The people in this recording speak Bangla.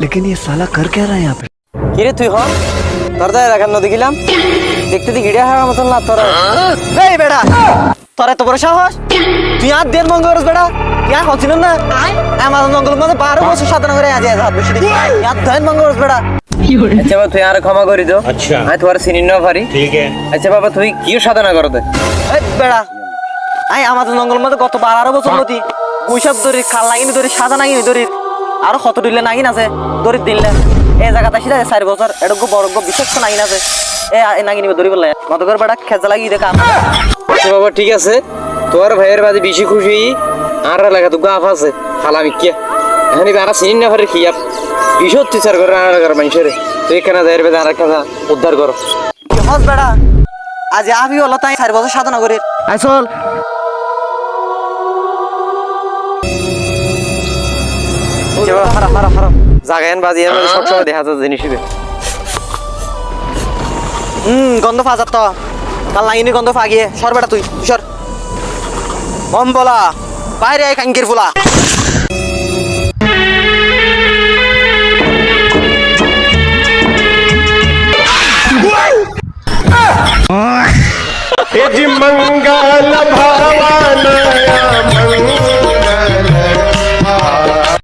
लेकिन ये साला कर क्या रहा है यहाँ पे কিরে তুই হ তোর দায় দেখার নদী গেলাম দেখতে দি গিড়িয়া হাওয়ার মতন না তোর এই বেড়া তোর এত বড় সাহস তুই আর দেড় মঙ্গল করস বেড়া ইয়া হচ্ছিল না আমার মঙ্গল মধ্যে বারো বছর সাধনা করে আজ আজ হাত বসে দিই ইয়ার ধরেন মঙ্গল করস বেড়া আচ্ছা বাবা তুই আর ক্ষমা করি দো আচ্ছা। আমি তোমার চিনি না পারি ठीक है আচ্ছা বাবা তুই কি সাধনা করো দে এই বেড়া আই আমাদের জঙ্গল মধ্যে কত বারো বছর মতি গুইসব দড়ি খাল নাগিনি দড়ি সাদা নাগিনি দড়ি আরও কত দিলে নাগিন আছে? দড়ি দিলে। এই জায়গাতে আসি থাকে চারি বছর। এটুকু বড় বিশেষ নাগিন আছে। এ এই নাগিনি দড়ি বললে মত করে বেড়া খেজা লাগি দেখা। আচ্ছা বাবা ঠিক আছে। তোর ভাইয়ের বাদে বেশি খুশি আর লাগা তো গাফ আছে হালামি কে এখন আর চিনি না পারে কি বিশ অত্যাচার করে আর কর মানুষের। তুই এখানে যাই বেদে আর একটা উদ্ধার করো। হস বেড়া? আজ আবি হলো তাই চারি বছর সাধনা করি। আসল হারাম হারাম হারাম জাগায়ন বাজি এর মধ্যে সবসময় দেখা যাচ্ছে জিনিস হিসেবে হুম গন্ধ ফাজার তো কাল লাইনি গন্ধ ফাগিয়ে সর বেটা তুই তুই সর বম বলা বাইরে আয় কাঙ্কির ফুলা यदि मंगल भवन